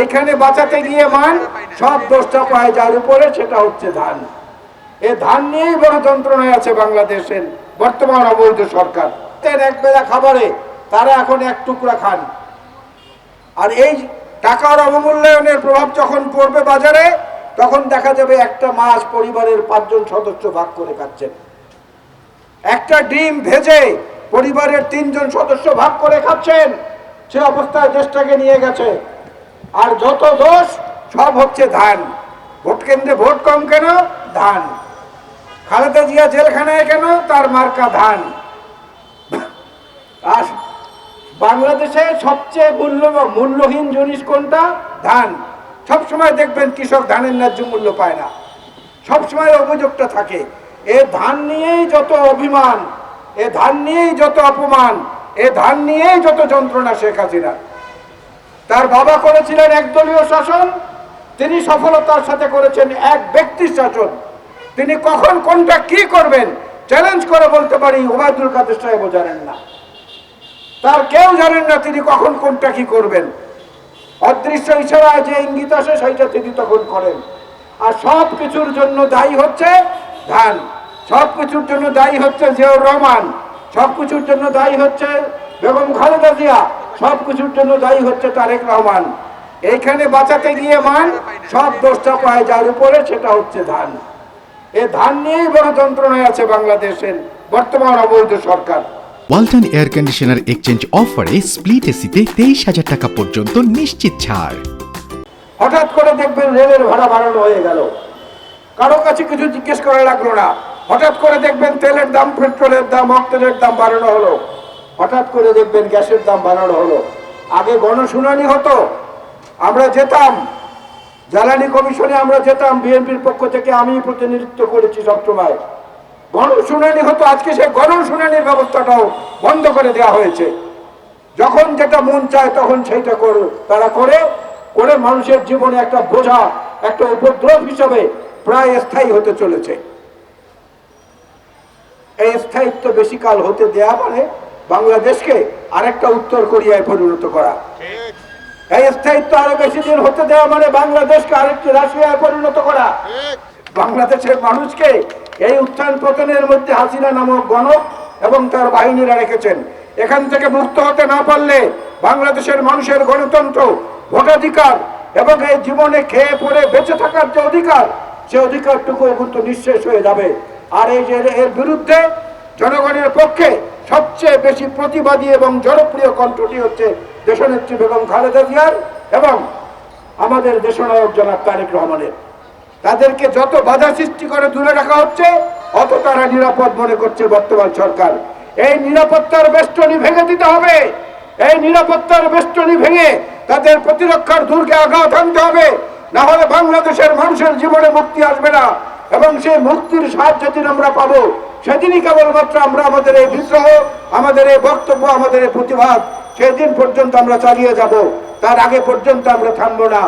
এইখানে বাঁচাতে গিয়ে মান, সব দোষটা পায় যার উপরে, সেটা হচ্ছে ধান। এ ধান নিয়েই বড় যন্ত্রণায় আছে বাংলাদেশের বর্তমান অবৈধ সরকার। এক বেলা খাবারে তারা এখন এক টুকরা খান। আর এই টাকার অবমূল্যায়নের প্রভাব যখন পড়বে বাজারে, তখন দেখা যাবে একটা মাস পরিবারের পাঁচজন সদস্য ভাগ করে খাচ্ছেন। একটা ডিম ভেজে পরিবারের তিনজন সদস্য ভাগ করে খাচ্ছেন, সে অবস্থায় দেশটাকে নিয়ে গেছে। আর যত দোষ, সব হচ্ছে ধান। ভোট কেন্দ্রে ভোট কম কেন? ধান। খালেদা জিয়া জেলখানায় কেন? তার মার্কা ধান। আর বাংলাদেশে সবচেয়ে মূল্য মূল্যহীন জিনিস কোনটা? ধান। সবসময় দেখবেন কৃষক ধানের ন্যায্য মূল্য পায় না। সবসময় অভিযোগটা থাকে, এ ধান নিয়েই যত অভিমান, এ ধান নিয়েই যত অপমান, এ ধান নিয়েই যত যন্ত্রণা শেখ হাসিনা তার বাবা করেছিলেন একদলীয় শাসন, তিনি সফলতার সাথে করেছেন এক ব্যক্তির শাসন। তিনি কখন কোনটা কি করবেন চ্যালেঞ্জ করে বলতে পারি, ওবায়দুল কাদের সাহেবও জানেন না। তার কেউ জানেন না তিনি কখন কোনটা কি করবেন। অদৃশ্য ইশারায় যে ইঙ্গিত আসে, সেইটা তিনি তখন করেন। আর সব কিছুর জন্য দায়ী হচ্ছে ধান। সব কিছুর জন্য দায়ী হচ্ছে জিয়াউর রহমান। সব কিছুর জন্য দায়ী হচ্ছে বেগম খালেদা জিয়া। সব কিছুর জন্য দায়ী হচ্ছে তারেক রহমান। এইখানে বাঁচাতে গিয়ে মান সব দোষটা পায় যার উপরে সেটা হচ্ছে ধান। এ ধান নিয়েই বড় যন্ত্রণায় আছে বাংলাদেশের বর্তমান অবৈধ সরকার। ওয়ালটন এয়ার কন্ডিশনার এক্সচেঞ্জ অফারে স্প্লিট এসিতে তেইশ হাজার টাকা পর্যন্ত নিশ্চিত ছাড়। হঠাৎ করে দেখবেন রেলের ভাড়া বাড়ানো হয়ে গেল। কারও কাছে কিছু জিজ্ঞেস করা লাগল না। হঠাৎ করে দেখবেন তেলের দাম পেট্রোলের দাম অক্টেলের দাম বাড়ানো হলো। হঠাৎ করে দেখবেন গ্যাসের দাম বাড়ানো হলো। আগে গণশুনানি হতো, আমরা যেতাম। জ্বালানি কমিশনে আমরা যেতাম, বিএনপির পক্ষ থেকে আমি প্রতিনিধিত্ব করেছি সবসময়। গণশুনানি হতো, আজকে সেই গণশুনানির ব্যবস্থাটাও বন্ধ করে দেওয়া হয়েছে। যখন যেটা মন চায় তখন সেইটা করে, তারা করে করে মানুষের জীবনে একটা বোঝা, একটা উপদ্রব হিসাবে প্রায় স্থায়ী হতে চলেছে। এই স্থায়িত্ব বেশি কাল হতে দেয়া মানে বাংলাদেশকে আরেকটা উত্তর কোরিয়ায় পরিণত করা। এই স্থায়িত্ব আরও বেশি দিন হতে দেওয়া মানে বাংলাদেশকে আরেকটি রাশিয়ায় পরিণত করা। বাংলাদেশের মানুষকে এই উত্থান পতনের মধ্যে হাসিনা নামক গণক এবং তার বাহিনীরা রেখেছেন। এখান থেকে মুক্ত হতে না পারলে বাংলাদেশের মানুষের গণতন্ত্র ভোটাধিকার এবং এই জীবনে খেয়ে পড়ে বেঁচে থাকার যে অধিকার সে অধিকারটুকু কিন্তু নিঃশেষ হয়ে যাবে। আর এই যে এর বিরুদ্ধে জনগণের পক্ষে সবচেয়ে বেশি প্রতিবাদী এবং জনপ্রিয় কণ্ঠটি হচ্ছে দেশনেত্রী বেগম খালেদা জিয়ার এবং আমাদের দেশনায়ক জনাব তারেক রহমানের। তাদেরকে যত বাধা সৃষ্টি করে দূরে রাখা হচ্ছে, অত তারা নিরাপদ মনে করছে বর্তমান সরকার। এই নিরাপত্তার বেষ্টনী ভেঙে দিতে হবে। এই নিরাপত্তার বেষ্টনী ভেঙে তাদের প্রতিরক্ষার দুর্গে আঘাত আনতে হবে। না হলে বাংলাদেশের মানুষের জীবনে মুক্তি আসবে না এবং সেই মুক্তির যেদিন আমরা পাবো। সেদিনই কেবলমাত্র আমরা আমাদের এই বিদ্রোহ আমাদের এই বক্তব্য, আমাদের এই প্রতিবাদ, সেদিন পর্যন্ত আমরা চালিয়ে যাব। তার আগে পর্যন্ত আমরা থামবো না।